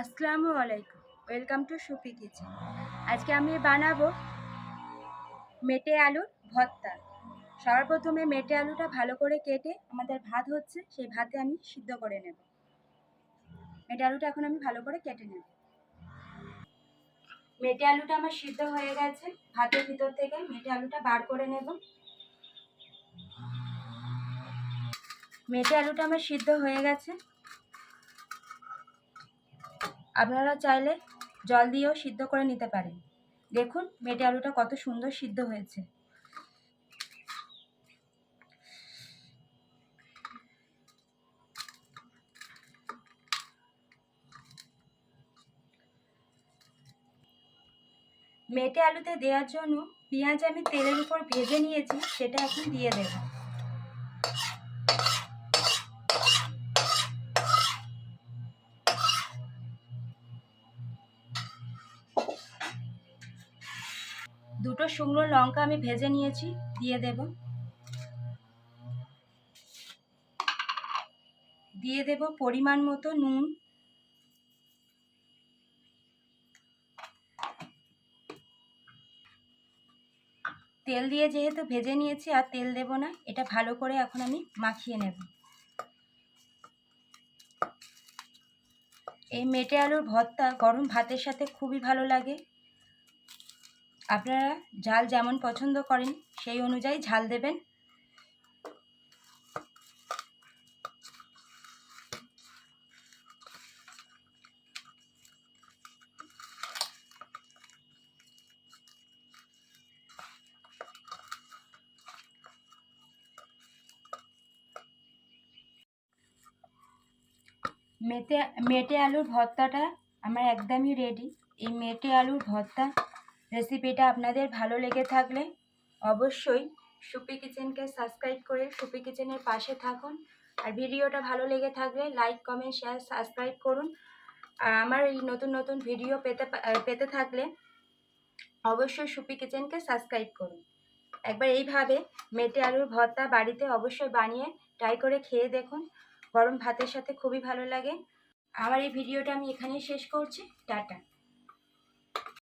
আসসালামু আলাইকুম। Welcome to soupy kitchen আজকে আমি বানাবো মেটে আলুর ভর্তা। সবার প্রথমে মেটে আলুটা ভালো করে কেটে আমাদের ভাত হচ্ছে, সেই ভাতে আমি সিদ্ধ করে নেব। মেটে আলুটা এখন আমি ভালো করে কেটে নেব। মেটে আলুটা আমার সিদ্ধ হয়ে গেছে। ভাতের ভিতর থেকে মেটে আলুটা বার করে নেব। মেটে আলুটা আমার সিদ্ধ হয়ে গেছে। আপনারা চাইলে জল দিয়েও সিদ্ধ করে নিতে পারেন। দেখুন, মেটে আলুটা কত সুন্দর সিদ্ধ হয়েছে। মেটে আলুতে দেওয়ার জন্য পেঁয়াজ আমি তেলের উপর ভেজে নিয়েছি, সেটা এখন দিয়ে দেব। দুটো শুকনো লঙ্কা আমি ভেজে নিয়েছি, দিয়ে দেব। দিয়ে দেব পরিমাণ মতো নুন। তেল দিয়ে যেহেতু ভেজে নিয়েছি আর তেল দেব না, এটা ভালো করে এখন আমি মাখিয়ে নেব। এই মেটে আলুর ভর্তা গরম ভাতের সাথে খুবই ভালো লাগে। আপনারা ঝাল যেমন পছন্দ করেন, সেই অনুযায়ী ঝাল দেবেন। মেটে মেটে আলুর ভর্তাটা আমার একদমই রেডি এই মেটে আলুর ভর্তা রেসিপিটা আপনাদের ভালো লেগে থাকলে অবশ্যই সুপি কিচেনকে সাবস্ক্রাইব করে সুপি কিচেনের পাশে থাকুন। আর ভিডিওটা ভালো লেগে থাকলে লাইক, কমেন্ট, শেয়ার, সাবস্ক্রাইব করুন। আর আমার এই নতুন নতুন ভিডিও পেতে পেতে থাকলে অবশ্যই সুপি কিচেনকে সাবস্ক্রাইব করুন। একবার এইভাবে মেটে আলুর ভর্তা বাড়িতে অবশ্যই বানিয়ে ট্রাই করে খেয়ে দেখুন। গরম ভাতের সাথে খুবই ভালো লাগে। আমার এই ভিডিওটা আমি এখানেই শেষ করছি। টাটা।